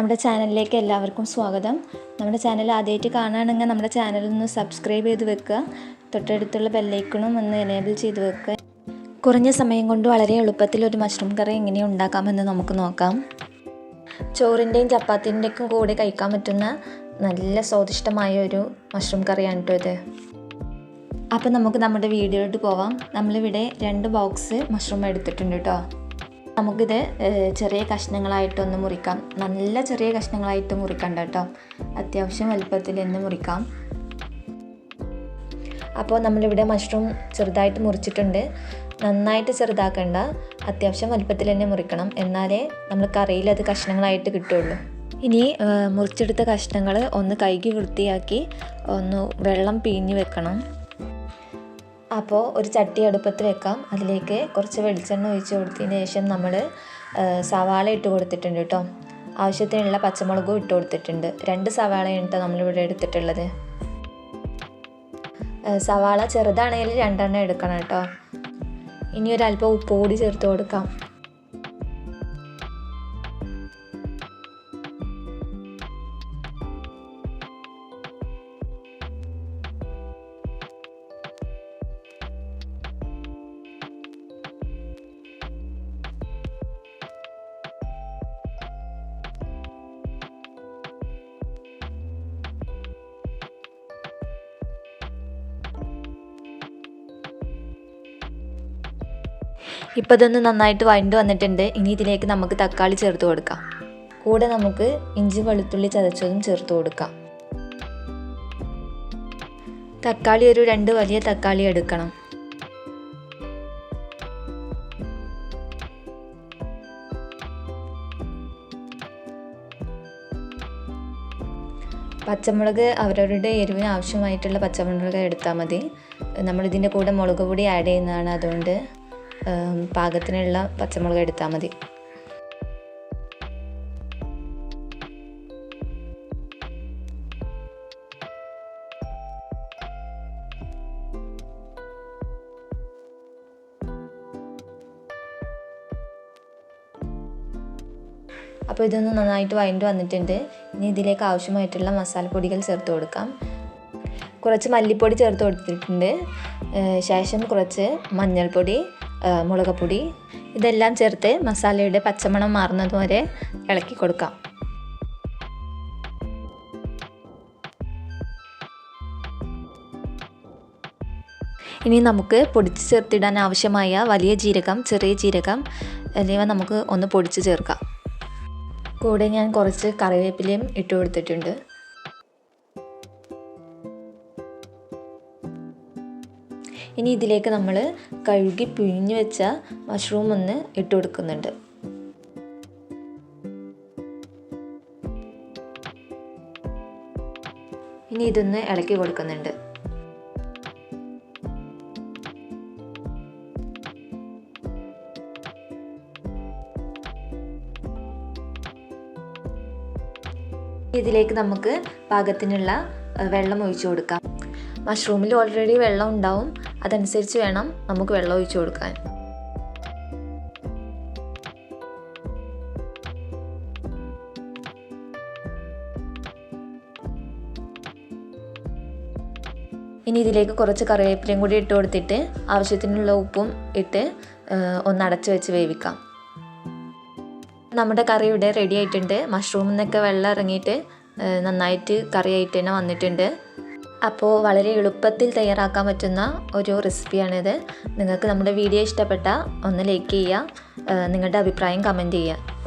നമ്മുടെ ചാനലിലേക്ക് എല്ലാവർക്കും സ്വാഗതം. നമ്മുടെ ചാനൽ ആദ്യമായിട്ട് കാണുകയാണെങ്കിൽ നമ്മുടെ ചാനൽ ഒന്ന് സബ്സ്ക്രൈബ് ചെയ്ത് വെക്കുക. തൊട്ടടുത്തുള്ള ബെല്ലൈക്കണും ഒന്ന് എനേബിൾ ചെയ്ത് വെക്കുക. കുറഞ്ഞ സമയം കൊണ്ട് വളരെ എളുപ്പത്തിൽ ഒരു മഷ്റൂം കറി എങ്ങനെ ഉണ്ടാക്കാമെന്ന് നമുക്ക് നോക്കാം. ചോറിന്റെയും ചപ്പാത്തിന്റെയൊക്കെ കൂടെ കഴിക്കാൻ പറ്റുന്ന നല്ല സ്വാദിഷ്ടമായ ഒരു മഷ്റൂം കറിയാണ് കേട്ടോ ഇത്. അപ്പോൾ നമുക്ക് നമ്മുടെ വീഡിയോയിട്ട് പോവാം. നമ്മളിവിടെ രണ്ട് ബോക്സ് മഷ്റൂം എടുത്തിട്ടുണ്ട് കേട്ടോ. നമുക്കിത് ചെറിയ കഷ്ണങ്ങളായിട്ടൊന്ന് മുറിക്കാം. നല്ല ചെറിയ കഷ്ണങ്ങളായിട്ട് മുറിക്കണ്ട കേട്ടോ. അത്യാവശ്യം വലുപ്പത്തിൽ തന്നെ മുറിക്കാം. അപ്പോൾ നമ്മളിവിടെ മഷ്റൂം ചെറുതായിട്ട് മുറിച്ചിട്ടുണ്ട്. നന്നായിട്ട് ചെറുതാക്കണ്ട. അത്യാവശ്യം വലുപ്പത്തിൽ തന്നെ മുറിക്കണം. എന്നാലേ നമ്മൾ കറിയിൽ അത് കഷ്ണങ്ങളായിട്ട് കിട്ടുള്ളൂ. ഇനി മുറിച്ചെടുത്ത കഷ്ണങ്ങൾ ഒന്ന് കൈകി വൃത്തിയാക്കി ഒന്ന് വെള്ളം പിഴിഞ്ഞ് വെക്കണം. അപ്പോൾ ഒരു ചട്ടി അടുപ്പത്ത് വെക്കാം. അതിലേക്ക് കുറച്ച് വെളിച്ചെണ്ണ ഒഴിച്ച് കൊടുത്തതിന് ശേഷം നമ്മൾ സവാള ഇട്ട് കൊടുത്തിട്ടുണ്ട് കേട്ടോ. ആവശ്യത്തിനുള്ള പച്ചമുളകും ഇട്ട് കൊടുത്തിട്ടുണ്ട്. രണ്ട് സവാളയാണ് കേട്ടോ നമ്മളിവിടെ എടുത്തിട്ടുള്ളത്. സവാള ചെറുതാണെങ്കിൽ രണ്ടെണ്ണം എടുക്കണം കേട്ടോ. ഇനി ഒരല്പം ഉപ്പ് കൂടി ചേർത്ത് കൊടുക്കാം. ഇപ്പോൾ ഇതൊന്ന് നന്നായിട്ട് വഴണ്ട് വന്നിട്ടുണ്ട്. ഇനി ഇതിലേക്ക് നമുക്ക് തക്കാളി ചേർത്ത് കൊടുക്കാം. കൂടെ നമുക്ക് ഇഞ്ചി വെളുത്തുള്ളി ചതച്ചതും ചേർത്ത് കൊടുക്കാം. തക്കാളി ഒരു രണ്ട് വലിയ തക്കാളി എടുക്കണം. പച്ചമുളക് അവരവരുടെ എരിവിന് ആവശ്യമായിട്ടുള്ള പച്ചമുളക് എടുത്താൽ മതി. നമ്മളിതിന്റെ കൂടെ മുളക് പൊടി ആഡ് ചെയ്യുന്നതാണ് അതുകൊണ്ട് പാകത്തിനുള്ള പച്ചമുളക് എടുത്താൽ മതി. അപ്പോൾ ഇതൊന്ന് നന്നായിട്ട് വഴണ്ട് വന്നിട്ടുണ്ട്. ഇനി ഇതിലേക്ക് ആവശ്യമായിട്ടുള്ള മസാലപ്പൊടികൾ ചേർത്ത് കൊടുക്കാം. കുറച്ച് മല്ലിപ്പൊടി ചേർത്ത് കൊടുത്തിട്ടുണ്ട്. ശേഷം കുറച്ച് മഞ്ഞൾപ്പൊടി ഏഹ് മുളകുപൊടി ഇതെല്ലാം ചേർത്ത് മസാലയുടെ പച്ചമണം മാറുന്നത് വരെ ഇളക്കി കൊടുക്കാം. ഇനി നമുക്ക് പൊടിച്ച് ചേർത്തിടാൻ ആവശ്യമായ വലിയ ജീരകം ചെറിയ ജീരകം എന്നിവ നമുക്ക് ഒന്ന് പൊടിച്ച് ചേർക്കാം. കൂടെ ഞാൻ കുറച്ച് കറിവേപ്പിലയും ഇട്ട് കൊടുത്തിട്ടുണ്ട്. ഇനി ഇതിലേക്ക് നമ്മൾ കഴുകി പിഴിഞ്ഞു വെച്ച മഷ്റൂം ഒന്ന് ഇട്ട് കൊടുക്കുന്നുണ്ട്. ഇനി ഇതൊന്ന് ഇളക്കി കൊടുക്കുന്നുണ്ട്. ഇതിലേക്ക് നമുക്ക് പാകത്തിനുള്ള വെള്ളം ഒഴിച്ചു കൊടുക്കാം. മഷ്റൂമിൽ ഓൾറെഡി വെള്ളം ഉണ്ടാവും. അതനുസരിച്ച് വേണം നമുക്ക് വെള്ളം ഒഴിച്ചു കൊടുക്കാൻ. ഇനി ഇതിലേക്ക് കുറച്ച് കറിവേപ്പിലയും കൂടി ഇട്ട് കൊടുത്തിട്ട് ആവശ്യത്തിനുള്ള ഉപ്പും ഇട്ട് ഒന്ന് അടച്ച് വെച്ച് വേവിക്കാം. നമ്മുടെ കറി ഇവിടെ റെഡി ആയിട്ടുണ്ട്. മഷ്റൂമിൽ നിന്നൊക്കെ വെള്ളം ഇറങ്ങിയിട്ട് നന്നായിട്ട് കറിയായിട്ട് തന്നെ വന്നിട്ടുണ്ട്. അപ്പോൾ വളരെ എളുപ്പത്തിൽ തയ്യാറാക്കാൻ പറ്റുന്ന ഒരു റെസിപ്പിയാണിത്. നിങ്ങൾക്ക് നമ്മുടെ വീഡിയോ ഇഷ്ടപ്പെട്ട ഒന്ന് ലൈക്ക് ചെയ്യുക നിങ്ങളുടെ അഭിപ്രായം കമന്റ് ചെയ്യുക.